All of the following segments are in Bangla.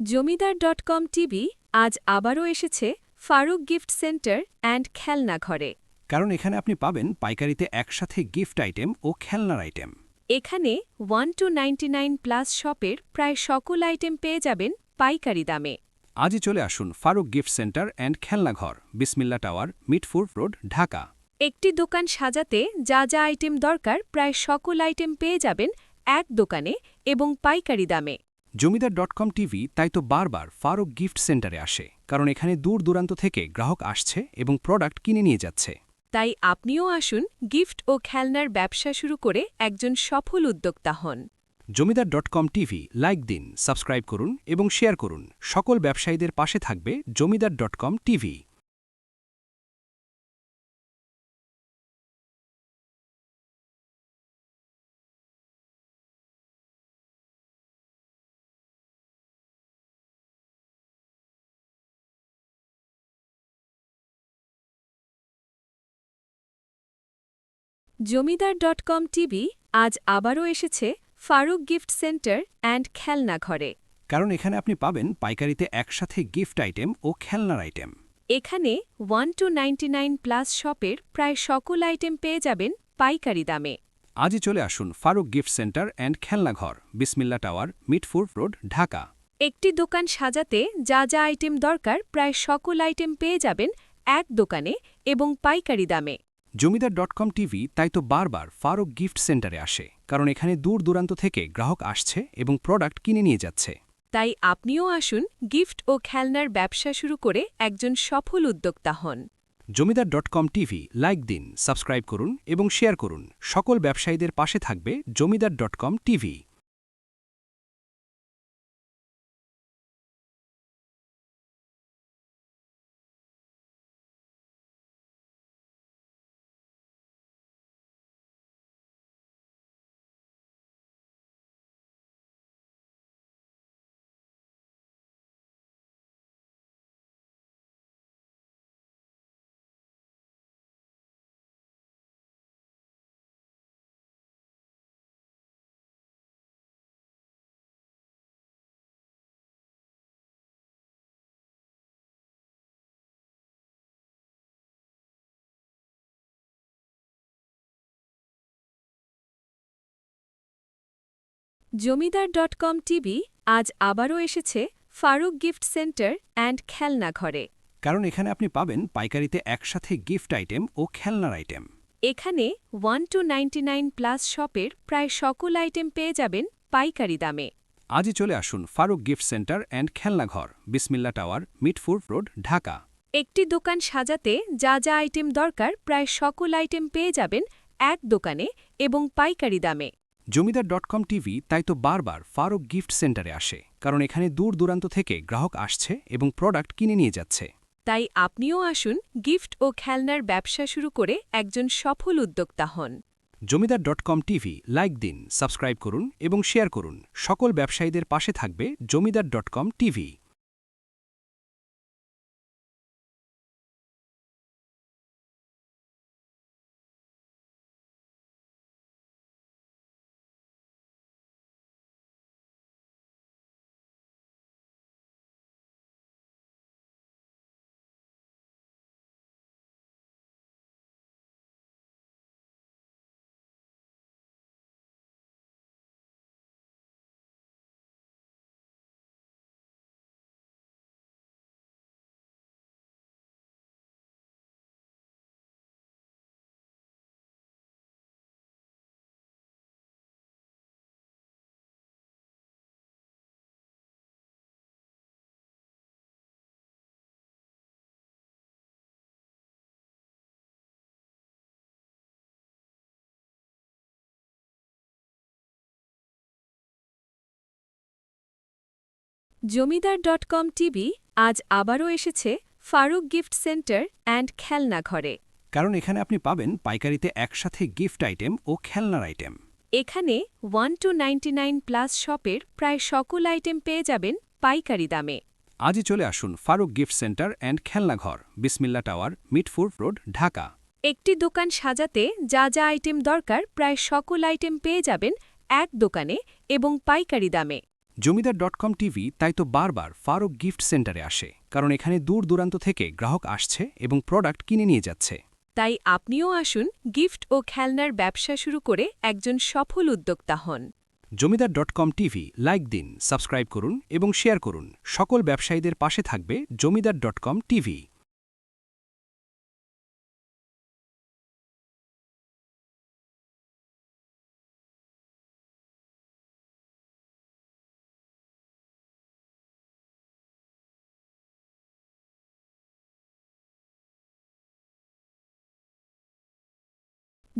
জমিদার ডট কম টিভি আজ আবারও এসেছে ফারুক গিফট সেন্টার অ্যান্ড খেলনা ঘরে। কারণ এখানে আপনি পাবেন পাইকারিতে একসাথে গিফট আইটেম ও খেলনার আইটেম। এখানে ওয়ান টু নাইন প্লাস শপের প্রায় সকল আইটেম পেয়ে যাবেন পাইকারি দামে। আজই চলে আসুন Faruk gift centre and Khelnaghar Bismillah tower Mitford road Dhaka. একটি দোকান সাজাতে যা যা আইটেম দরকার প্রায় সকল আইটেম পেয়ে যাবেন এক দোকানে এবং পাইকারি দামে। জমিদার ডট কম টিভি তাই তো বারবার ফারুক গিফট সেন্টারে আসে কারণ এখানে দূর দূরান্ত থেকে গ্রাহক আসছে এবং প্রোডাক্ট কিনে নিয়ে যাচ্ছে। তাই আপনিও আসুন গিফট ও খেলনার ব্যবসা শুরু করে একজন সফল উদ্যোক্তা হন। Zamindar dot com TV like দিন সাবস্ক্রাইব করুন এবং শেয়ার করুন। সকল ব্যবসায়ীদের পাশে থাকবে Zamindar dot com TV. Zamindar dot com TV আজ আবারও এসেছে ফারুক গিফট সেন্টার অ্যান্ড খেলনা ঘরে। কারণ এখানে আপনি পাবেন পাইকারিতে একসাথে গিফট আইটেম ও খেলনার আইটেম। এখানে ওয়ান টু নাইন প্লাস শপের প্রায় সকল আইটেম পেয়ে যাবেন পাইকারি দামে। আজই চলে আসুন Faruk gift centre and Khelnaghar Bismillah tower Mitford road Dhaka. একটি দোকান সাজাতে যা যা আইটেম দরকার প্রায় সকল আইটেম পেয়ে যাবেন এক দোকানে এবং পাইকারি দামে। জমিদার ডট কম টিভি তাই তো বারবার ফারুক গিফট সেন্টারে আসে কারণ এখানে দূর দূরান্ত থেকে গ্রাহক আসছে এবং প্রোডাক্ট কিনে নিয়ে যাচ্ছে। তাই আপনিও আসুন গিফট ও খেলনার ব্যবসা শুরু করে একজন সফল উদ্যোক্তা হন। Zamindar dot com TV like দিন সাবস্ক্রাইব করুন এবং শেয়ার করুন। সকল ব্যবসায়ীদের পাশে থাকবে Zamindar dot com TV. Zamindar dot com TV আজ আবারও এসেছে ফারুক গিফট সেন্টার অ্যান্ড খেলনা ঘরে। কারণ এখানে আপনি পাবেন পাইকারিতে একসাথে গিফট আইটেম ও খেলনার আইটেম। এখানে ওয়ান টু নাইন প্লাস শপের প্রায় সকল আইটেম পেয়ে যাবেন পাইকারি দামে। আজই চলে আসুন Faruk gift centre and Khelnaghar Bismillah tower Mitford road Dhaka. একটি দোকান সাজাতে যা যা আইটেম দরকার প্রায় সকল আইটেম পেয়ে যাবেন এক দোকানে এবং পাইকারি দামে। জমিদার ডট কম টিভি তাই তো বারবার ফারুক গিফট সেন্টারে আসে কারণ এখানে দূর দূরান্ত থেকে গ্রাহক আসছে এবং প্রোডাক্ট কিনে নিয়ে যাচ্ছে। তাই আপনিও আসুন গিফট ও খেলনার ব্যবসা শুরু করে একজন সফল উদ্যোক্তা হন। Zamindar dot com TV like দিন সাবস্ক্রাইব করুন এবং শেয়ার করুন। সকল ব্যবসায়ীদের পাশে থাকবে Zamindar dot com TV. Zamindar dot com TV আজ আবারও এসেছে ফারুক গিফট সেন্টার অ্যান্ড খেলনা ঘরে। কারণ এখানে আপনি পাবেন পাইকারিতে একসাথে গিফট আইটেম ও খেলনার আইটেম। এখানে ওয়ান টু নাইন প্লাস শপের প্রায় সকল আইটেম পেয়ে যাবেন পাইকারি দামে। আজই চলে আসুন Faruk gift centre and Khelnaghar Bismillah tower Mitford road Dhaka. একটি দোকান সাজাতে যা যা আইটেম দরকার প্রায় সকল আইটেম পেয়ে যাবেন এক দোকানে এবং পাইকারি দামে। জমিদার ডট কম টিভি তাই তো বারবার ফারুক গিফট সেন্টারে আসে কারণ এখানে দূর দূরান্ত থেকে গ্রাহক আসছে এবং প্রোডাক্ট কিনে নিয়ে যাচ্ছে। তাই আপনিও আসুন গিফট ও খেলনার ব্যবসা শুরু করে একজন সফল উদ্যোক্তা হন। Zamindar dot com TV like দিন সাবস্ক্রাইব করুন এবং শেয়ার করুন। সকল ব্যবসায়ীদের পাশে থাকবে Zamindar dot com TV.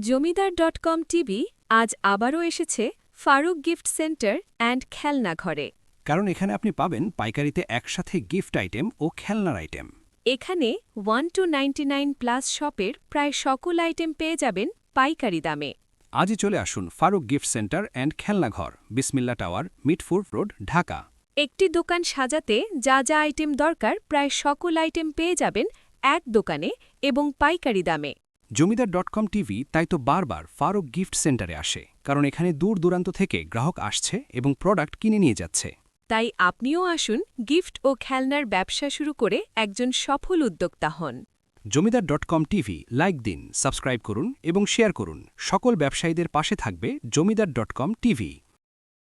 Zamindar dot com TV আজ আবারও এসেছে ফারুক গিফট সেন্টার অ্যান্ড খেলনা ঘরে। কারণ এখানে আপনি পাবেন পাইকারিতে একসাথে গিফট আইটেম ও খেলনার আইটেম। এখানে ওয়ান টু নাইন প্লাস শপের প্রায় সকল আইটেম পেয়ে যাবেন পাইকারি দামে। আজই চলে আসুন Faruk gift centre and Khelnaghar Bismillah tower Mitford road Dhaka. একটি দোকান সাজাতে যা যা আইটেম দরকার প্রায় সকল আইটেম পেয়ে যাবেন এক দোকানে এবং পাইকারি দামে। জমিদার ডট কম টিভি তাই তো বারবার ফারুক গিফট সেন্টারে আসে কারণ এখানে দূর দূরান্ত থেকে গ্রাহক আসছে এবং প্রোডাক্ট কিনে নিয়ে যাচ্ছে। তাই আপনিও আসুন গিফট ও খেলনার ব্যবসা শুরু করে একজন সফল উদ্যোক্তা হন। Zamindar dot com TV like দিন সাবস্ক্রাইব করুন এবং শেয়ার করুন। সকল ব্যবসায়ীদের পাশে থাকবে জমিদার ডট কম টিভি।